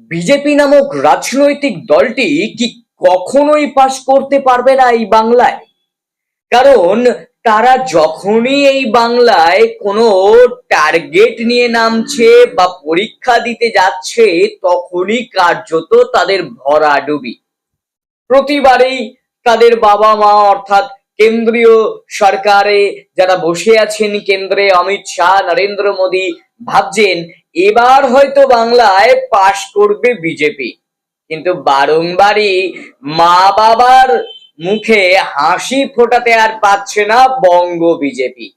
BJP নামক রাজনৈতিক দলটি কি কখনোই পাশ করতে পারবে না এই বাংলায়? কারণ তারা যখনই এই বাংলায় কোনো টার্গেট নিয়ে নামছে বা পরীক্ষা দিতে যাচ্ছে, তখনই কার্যত তাদের ভরাডুবি প্রতিবারেই তাদের বাবা মা অর্থাৎ কেন্দ্রীয় সরকারে যারা বসে আছেন কেন্দ্রে, অমিত শাহ, নরেন্দ্র মোদী, ভাবছেন এবার হয়তো বাংলায় পাশ করবে বিজেপি। কিন্তু বারংবারই মা বাবার মুখে হাসি ফোটাতে আর পাচ্ছে না বঙ্গ বিজেপি।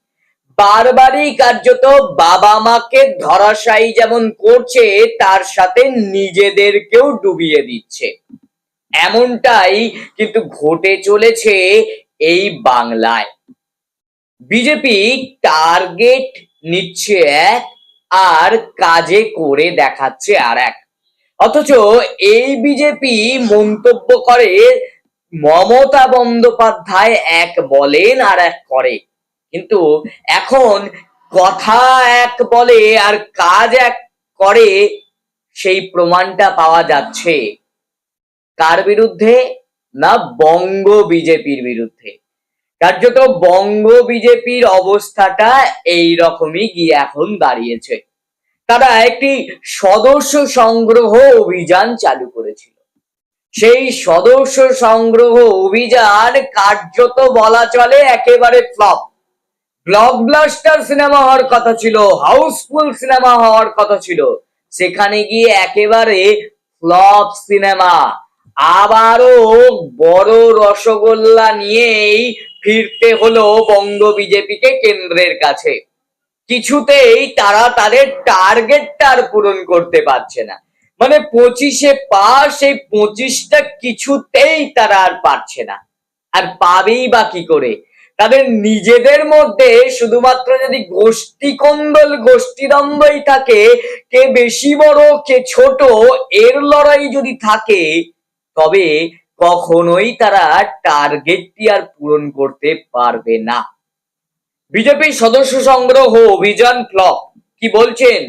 বারবারই কার্যত বাবা মাকে ধরাশায়ী যেমন করছে, তার সাথে নিজেদেরকেও ডুবিয়ে দিচ্ছে। এমনটাই কিন্তু ঘটে চলেছে এই বাংলায়। বিজেপি টার্গেট নিচ্ছে এক আর কাজে করে দেখাচ্ছে আর এক। অথচ এই বিজেপি মন্তব্য করে, মমতা বন্দ্যোপাধ্যায় এক বলেন আর এক করে। কিন্তু এখন কথা এক বলে আর কাজ এক করে, সেই প্রমাণটা পাওয়া যাচ্ছে। কার বিরুদ্ধে? না বঙ্গ বিজেপির বিরুদ্ধে। কার্যত বঙ্গ বিজেপির অবস্থাটা এই রকমই গিয়ে এখন দাঁড়িয়েছে। তারা একটি সদস্য সংগ্রহ অভিযান চালু করেছিল। সেই সদস্য সংগ্রহ অভিযান কার্যত বলা চলে একেবারে ফ্লপ। ব্লকবাস্টার সিনেমা হওয়ার কথা ছিল, হাউসফুল সিনেমা হওয়ার কথা ছিল। সেখানে গিয়ে একেবারে ফ্লপ সিনেমা। আবারও বড় রসগোল্লা নিয়েই ফিরতে হলো বঙ্গ বিজেপিকে কেন্দ্রের কাছে। কিছুতেই তারা তাদের টার্গেটটা আর পূরণ করতে পারছে না। মানে পঁচিশে পাস এই পঁচিশটা কিছুতেই তারা আর পারছে না। আর পাবেই বা কি করে? তাদের নিজেদের মধ্যে শুধুমাত্র যদি গোষ্ঠী কন্দল, গোষ্ঠীদ্বন্দ্বই থাকে, কে বেশি বড়, কে ছোট, এর লড়াই যদি থাকে তবে কখনোই তারা টার্গেটটি আর পূরণ করতে পারবে না। বিজেপি সদস্য সংগ্রহ অভিযান ফ্লপ কি বলছেন?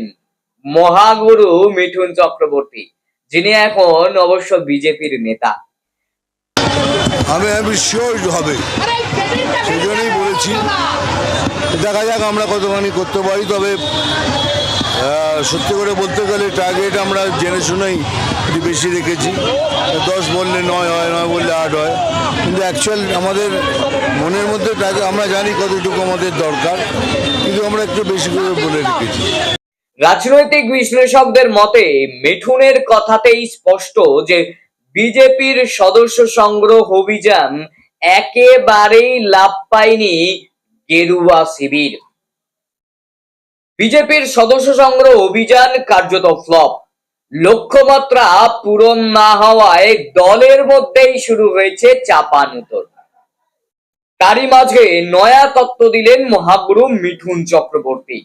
মহাগুরু মিঠুন চক্রবর্তী, যিনি এখন অবশ্য বিজেপির নেতা। আমি আমি শিওর হবে। সেই জন্যই বলেছি। দেখা যাক আমরা কতখানি করতে পারি। তবে সত্যি করে বলতে গেলে টার্গেট আমরা জেনে শুনেই একটু বেশি রেখেছি। দশ বললে নয় হয়, নয় বললে আট হয়। কিন্তু অ্যাকচুয়াল আমাদের মনের মধ্যে আমরা জানি কতটুকু আমাদের দরকার, কিন্তু আমরা একটু বেশি করে বলে রেখেছি। রাজনৈতিক বিশ্লেষকদের মতে, মিঠুনের কথাতেই স্পষ্ট যে বিজেপির সদস্য সংগ্রহ অভিযান একেবারেই লাভ পায়নি গেরুয়া শিবির। বিজেপির সদস্য সংগ্রহ অভিযান কার্যত ফ্লপ। লক্ষ্যমাত্রা পূরণ না হওয়ায় দলের মধ্যেই শুরু হয়েছে চাপানুতর তারই মাঝে নয়া তত্ত্ব দিলেন মহাগুরু মিঠুন চক্রবর্তী।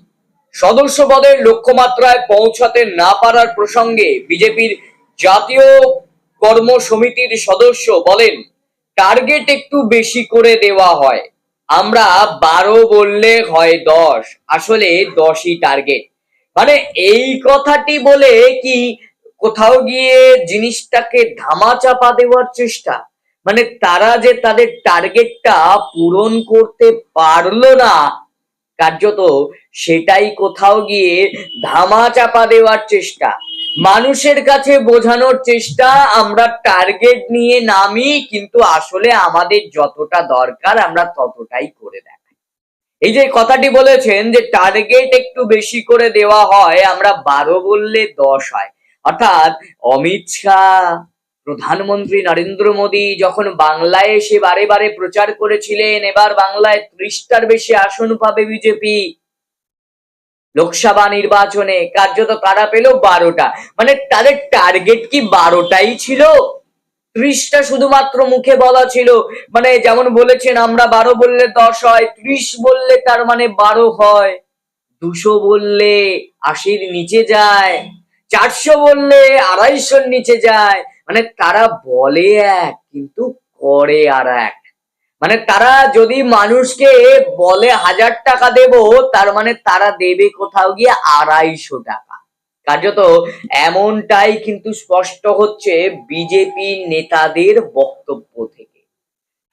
সদস্য পদের লক্ষ্যমাত্রায় পৌঁছাতে না পারার প্রসঙ্গে বিজেপির জাতীয় কর্ম সমিতির সদস্য বলেন, টার্গেট একটু বেশি করে দেওয়া হয়। আমরা বারো বললে হয় দশ। আসলে দশই টার্গেট। মানে এই কথাটি বলে কি কোথাও গিয়ে জিনিসটাকে ধামাচাপা দেওয়ার চেষ্টা? মানে তারা যে তাদের টার্গেটটা পূরণ করতে পারল না, কার্যত সেটাই কোথাও গিয়ে ধামা চাপা দেওয়ার চেষ্টা। মানুষের কাছে বোঝানোর চেষ্টা, আমরা টার্গেট নিয়ে নামি, কিন্তু আসলে আমাদের যতটা দরকার, আমরা ততটাই করে দেখাই এই যে কথাটি বলেছেন যে টার্গেট একটু বেশি করে দেওয়া হয়, আমরা বারো বললে দশ হয়। অর্থাৎ অমিত শাহ, প্রধানমন্ত্রী নরেন্দ্র মোদী যখন বাংলায় এসে বারে বারে প্রচার করেছিলেন, এবার বাংলায় ত্রিশটার বেশি আসন পাবে বিজেপি। লোকসভা নির্বাচনে কার্যত কারা পেল বারোটা। মানে তাদের টার্গেট কি বারোটাই ছিল? ত্রিশটা শুধুমাত্র মুখে বলা ছিল। মানে যেমন বলেছেন, আমরা বারো বললে দশ হয়, ত্রিশ বললে তার মানে বারো হয়। দুশো বললে আশির নিচে যায়, চারশো বললে আড়াইশোর নিচে যায়। মানে তারা বলে এক, কিন্তু করে আর এক। মানে তারা যদি মানুষকে বলে হাজার টাকা দেব, তার মানে তারা দেবে কোথাও গিয়ে আড়াইশো টাকা। কার্যত এমনটাই কিন্তু স্পষ্ট হচ্ছে বিজেপি নেতাদের বক্তব্য থেকে।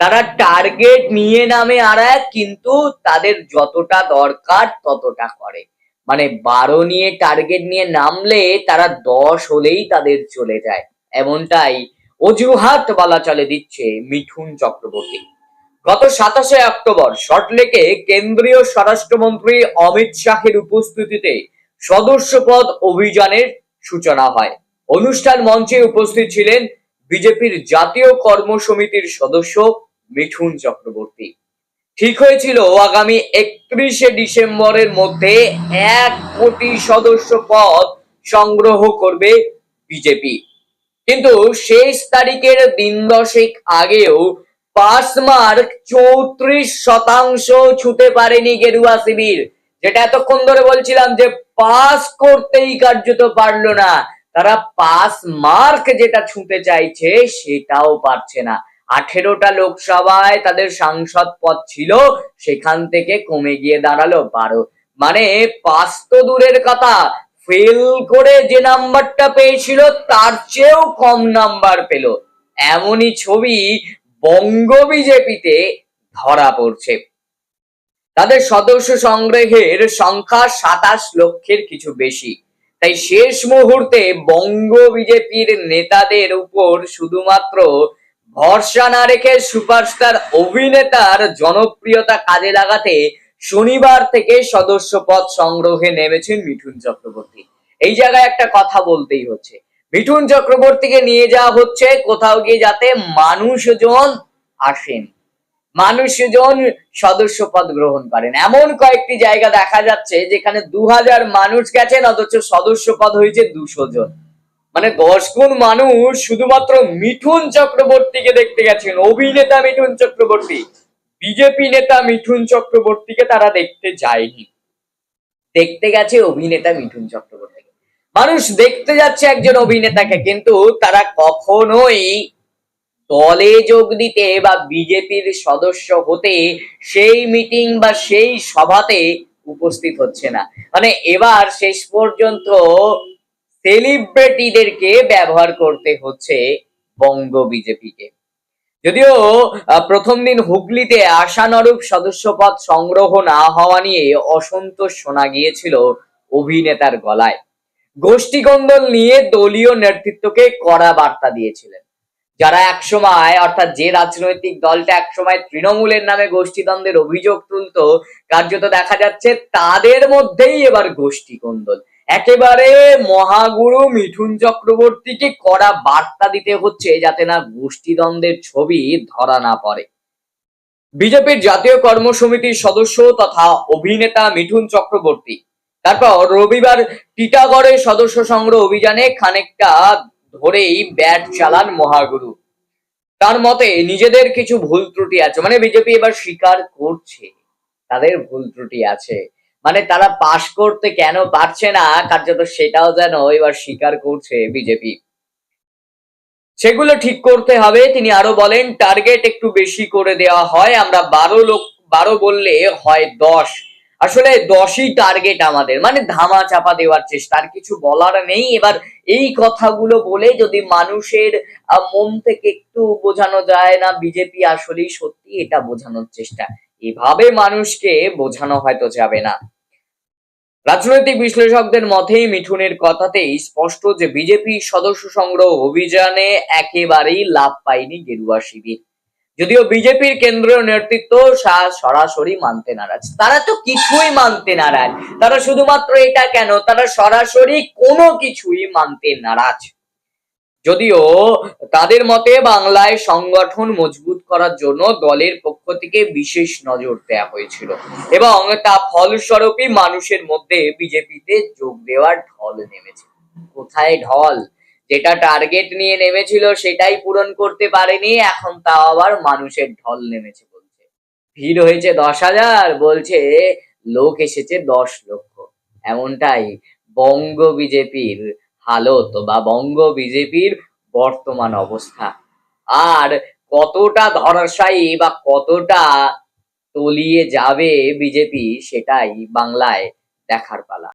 তারা টার্গেট নিয়ে নামে আর কিন্তু তাদের যতটা দরকার ততটা করে। মানে বারো নিয়ে টার্গেট নিয়ে নামলে তারা দশ হলেই তাদের চলে যায়। এমনটাই অজুহাত বলা চলে দিচ্ছে মিঠুন চক্রবর্তী। গত সাতাশে অক্টোবর সল্টলেকে কেন্দ্রীয় স্বরাষ্ট্রমন্ত্রী অমিত শাহের উপস্থিতিতে সদস্যপদ অভিযানের সূচনা হয়। অনুষ্ঠান মঞ্চে উপস্থিত ছিলেন বিজেপির জাতীয় কর্মসমিতির সদস্য মিঠুন চক্রবর্তী। ঠিক হয়েছিল আগামী একত্রিশে ডিসেম্বরের মধ্যে এক কোটি সদস্য পদ সংগ্রহ করবে বিজেপি। কিন্তু শেষ তারিখের দিন দশেক আগেও পাস মার্ক চৌত্রিশ শতাংশ ছুতে পারেনি গেরুয়া শিবির। যেটা এতক্ষণ ধরে বলছিলাম যে পাস করতেই কার্যত পারল না, তারা পাস মার্ক যেটা ছুঁতে চাইছে সেটাও পারছে না। আঠেরোটা লোকসভায় তাদের সাংসদ পদ ছিল, সেখান থেকে কমে গিয়ে দাঁড়াল বারো। মানে পাস তো দূরের কথা, ফেল করে যে নাম্বারটা পেয়েছিল তার চেয়েও কম নাম্বার পেল। এমনই ছবি বঙ্গ বিজেপিতে ধরা পড়ছে। তাদের সদস্য সংগ্রহের সংখ্যা সাতাশ লক্ষের কিছু বেশি। তাই শেষ মুহূর্তে বঙ্গ বিজেপির নেতাদের উপর শুধুমাত্র ভরসা না রেখে সুপারস্টার অভিনেতার জনপ্রিয়তা কাজে লাগাতে শনিবার থেকে সদস্য পদ সংগ্রহে নেমেছেন মিঠুন চক্রবর্তী। এই জায়গায় একটা কথা বলতেই হচ্ছে। মিঠুন চক্রবর্তীকে নিয়ে যাওয়া হচ্ছে, কোথাও গিয়ে যাতে মানুষজন আসেন। মানুষজন সদস্য পদ গ্রহণ করেন। এমন কয়েকটি জায়গা দেখা যাচ্ছে যেখানে দু হাজার মানুষ গেছেন, অথচ সদস্য পদ হয়েছে দুশো জন। মানে দশ গুণ মানুষ শুধুমাত্র মিঠুন চক্রবর্তীকে দেখতে গেছেন। অভিনেতা মিঠুন চক্রবর্তী, বিজেপি নেতা মিঠুন চক্রবর্তীকে তারা দেখতে যায়নি। দেখতে গেছে অভিনেতা মিঠুন চক্রবর্তীকে। মানুষ দেখতে যাচ্ছে একজন অভিনেতাকে, কিন্তু তারা কখনোই দলে যোগ দিতে বা বিজেপির সদস্য হতে সেই মিটিং বা সেই সভাতে উপস্থিত হচ্ছে না। মানে এবার শেষ পর্যন্ত সেলিব্রিটিদেরকে ব্যবহার করতে হচ্ছে বঙ্গ বিজেপিকে। যদিও প্রথম দিন হুগলিতে আশানুরূপ সদস্যপদ সংগ্রহ না হওয়া নিয়ে অসন্তোষ শোনা গিয়েছিল অভিনেতার গলায়। গোষ্ঠীকন্দল নিয়ে দলীয় নেতৃত্বকে কড়া বার্তা দিয়েছিলেন। যারা একসময়, অর্থাৎ যে রাজনৈতিক দলটা একসময় তৃণমূলের নামে গোষ্ঠীদ্বন্দ্বের অভিযোগ তুলতো, কার্যত দেখা যাচ্ছে তাদের মধ্যেই এবার গোষ্ঠীকন্দল। একেবারে মহাগুরু মিঠুন চক্রবর্তীকে কড়া বার্তা দিতে হচ্ছে যাতে না গোষ্ঠীদ্বন্দ্বের ছবি ধরা না পড়ে। বিজেপির জাতীয় কর্মসমিতির সদস্য তথা অভিনেতা মিঠুন চক্রবর্তী। তারপর রবিবার টিটাগড়ে সদস্য সংগ্রহ অভিযানে খানিকটা ধরেই ব্যাট চালান মহাগুরু। তার মতে নিজেদের কিছু ভুল ত্রুটি আছে। মানে বিজেপি এবার স্বীকার করছে। তাদের ভুল ত্রুটি আছে। মানে তারা পাশ করতে কেন পারছে না, কার্যত সেটাও যেন এবার স্বীকার করছে বিজেপি। সেগুলো ঠিক করতে হবে। তিনি আরও বলেন টার্গেট একটু বেশি করে দেওয়া হয়। আমরা বারো লোক, বারো বললে হয় দশ। আসলে দশই টার্গেট আমাদের। মানে ধামা চাপা দেওয়ার চেষ্টা, আর কিছু বলার নেই। এবার এই কথাগুলো বলে যদি মানুষের মন থেকে একটু বোঝানো যায় না, বিজেপি আসলেই সত্যি এটা বোঝানোর চেষ্টা। এভাবে মানুষকে বোঝানো হয়তো যাবে না। রাজনৈতিক বিশ্লেষকদের মতে মিঠুনের কথাতেই স্পষ্ট যে বিজেপি সদস্য সংগ্রহ অভিযানে একেবারেই লাভ পায়নি গেরুয়া শিবির। যদিও বিজেপির কেন্দ্রীয় নেতৃত্ব সরাসরি মানতে নারাজ। তারা তো কিছুই মানতে নারাজ। তারা শুধুমাত্র এটা কেন? তারা সরাসরি কোনো কিছুই মানতে নারাজ। যদিও তাদের মতে বাংলায় সংগঠন মজবুত করার জন্য দলের পক্ষ থেকে বিশেষ নজর দেওয়া হয়েছিল। এবং তা ফলস্বরূপই মানুষের মধ্যে বিজেপিতে যোগ দেওয়ার ঢল নেমেছে। কোথায় ঢল? যেটা টার্গেট নিয়ে নেমেছিল সেটাই পূরণ করতে পারেনি, এখন তাও আবার মানুষের ঢল নেমেছে বলছে। ভিড় হয়েছে দশ হাজার, বলছে লোক এসেছে দশ লক্ষ। এমনটাই বঙ্গ বিজেপির হালত বা বঙ্গ বিজেপির বর্তমান অবস্থা। আর কতটা ধরাশায়ী বা কতটা তলিয়ে যাবে বিজেপি, সেটাই বাংলায় দেখার পালা।